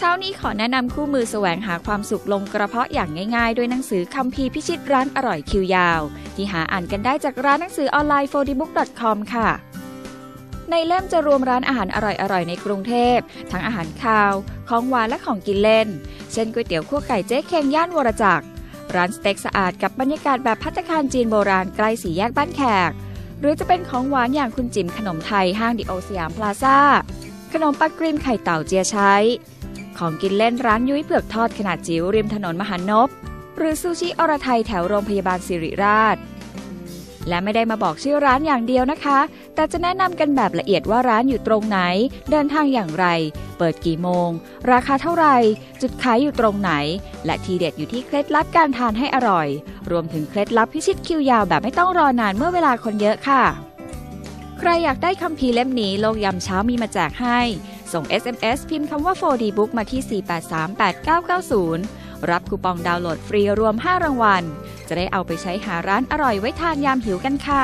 ช้านี้ขอแนะนำคู่มือแสวงหาความสุขลงกระเพาะอย่างง่ายๆ ด้วยหนังสือคัมภีร์พิชิตร้านอร่อยคิวยาว ที่หาอ่านกันได้จากร้านหนังสือออนไลน์ 4dbook.com ค่ะ ในเล่มจะรวมร้านอาหารอร่อยๆ ในกรุงเทพ ทั้งอาหารคาว ของหวานและของกินเล่น เช่นก๋วยเตี๋ยวคั่วไก่เจ๊เค็งย่านวรจักร ร้านสเต็กสะอาดกับบรรยากาศแบบพัตตาคารจีนโบราณใกล้สี่แยกบ้านแขก หรือจะเป็นของหวานอย่างคุณจิ๋มขนมไทยห้างดิโอสยามพลาซ่า ขนมปังกรีมไข่เต่าเจียชัย ของกินเล่นร้านยุ้ยเผือกทอดขนาดจิ๋วริมถนนมหานพหรือซูชิอรไทยแถวโรงพยาบาลสิริราช และไม่ได้มาบอกชื่อร้านอย่างเดียวนะคะ แต่จะแนะนำกันแบบละเอียดว่าร้านอยู่ตรงไหน เดินทางอย่างไร เปิดกี่โมง ราคาเท่าไหร่ จุดขายอยู่ตรงไหน และทีเด็ดอยู่ที่เคล็ดลับการทานให้อร่อย รวมถึงเคล็ดลับพิชิตคิวยาวแบบไม่ต้องรอนานเมื่อเวลาคนเยอะค่ะ ใครอยากได้คัมภีร์เล่มนี้โลกยำเช้ามีมาแจกให้ ส่ง SMS พิมพ์คำว่า 4D Book มาที่ 4838990 รับคูปองดาวน์โหลดฟรีรวม 5 รางวัล จะได้เอาไปใช้หาร้านอร่อยไว้ทานยามหิวกันค่ะ